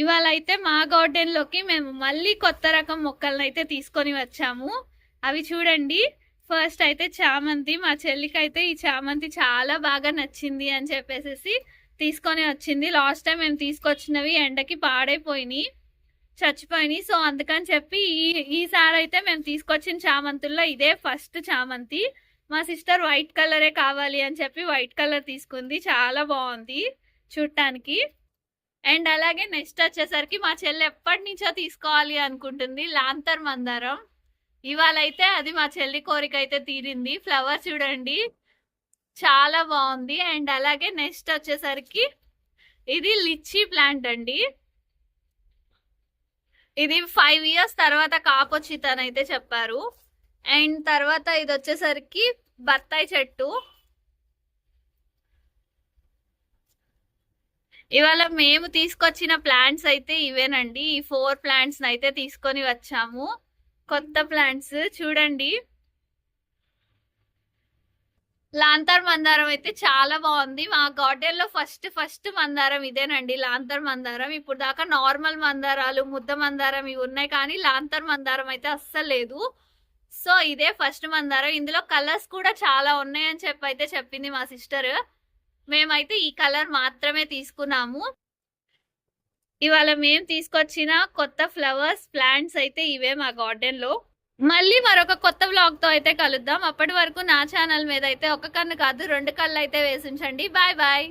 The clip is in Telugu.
ఇవాళ అయితే మా గార్డెన్లోకి మేము మళ్ళీ కొత్త రకం మొక్కలను అయితే తీసుకొని వచ్చాము. అవి చూడండి. ఫస్ట్ అయితే చామంతి మా చెల్లికి అయితే ఈ చామంతి చాలా బాగా నచ్చింది అని చెప్పేసి తీసుకొని వచ్చింది. లాస్ట్ టైం మేము తీసుకొచ్చినవి ఎండకి పాడైపోయినాయి చచ్చిపోయినాయి. సో అందుకని చెప్పి ఈ ఈసారి అయితే మేము తీసుకొచ్చిన చామంతుల్లో ఇదే ఫస్ట్ చామంతి. మా సిస్టర్ వైట్ కలరే కావాలి అని చెప్పి వైట్ కలర్ తీసుకుంది. చాలా బాగుంది చూడటానికి అండ్ అలాగే నెక్స్ట్ వచ్చేసరికి మా చెల్లి ఎప్పటి నుంచో తీసుకోవాలి అనుకుంటుంది. లాంతర్ మందారం. ఇవాళ అయితే అది మా చెల్లి కోరిక అయితే తీరింది. ఫ్లవర్ చూడండి. చాలా బాగుంది. అండ్ అలాగే నెక్స్ట్ వచ్చేసరికి ఇది లిచ్చీ ప్లాంట్ అండి. ఇది ఫైవ్ ఇయర్స్ తర్వాత కాపొచ్చి తనైతే చెప్పారు. అండ్ తర్వాత ఇది వచ్చేసరికి బత్తాయి చెట్టు. ఇవాళ మేము తీసుకొచ్చిన ప్లాంట్స్ అయితే ఇవేనండి. ఈ ఫోర్ ప్లాంట్స్ అయితే తీసుకొని వచ్చాము. కొత్త ప్లాంట్స్ చూడండి. లాంతర్ మందారం అయితే చాలా బాగుంది. మా గార్డెన్లో ఫస్ట్ ఫస్ట్ మందారం ఇదేనండి. లాంతర్ మందారం. ఇప్పుడు దాకా నార్మల్ మందారాలు ముద్ద మందారం ఇవి ఉన్నాయి కానీ లాంతర్ మందారం అయితే అస్సలు లేదు. సో ఇదే ఫస్ట్ మందారం. ఇందులో కలర్స్ కూడా చాలా ఉన్నాయని చెప్పి అయితే చెప్పింది మా సిస్టర్. మేమైతే ఈ కలర్ మాత్రమే తీసుకున్నాము. ఇవాళ మేము తీసుకొచ్చిన కొత్త ఫ్లవర్స్ ప్లాంట్స్ అయితే ఇవే మా గార్డెన్లో మళ్ళీ మరొక కొత్త వ్లాగ్తో అయితే కలుద్దాం. అప్పటి వరకు నా ఛానల్ మీద అయితే ఒక కన్ను కాదు రెండు కళ్ళు అయితే వేసించండి. Bye bye.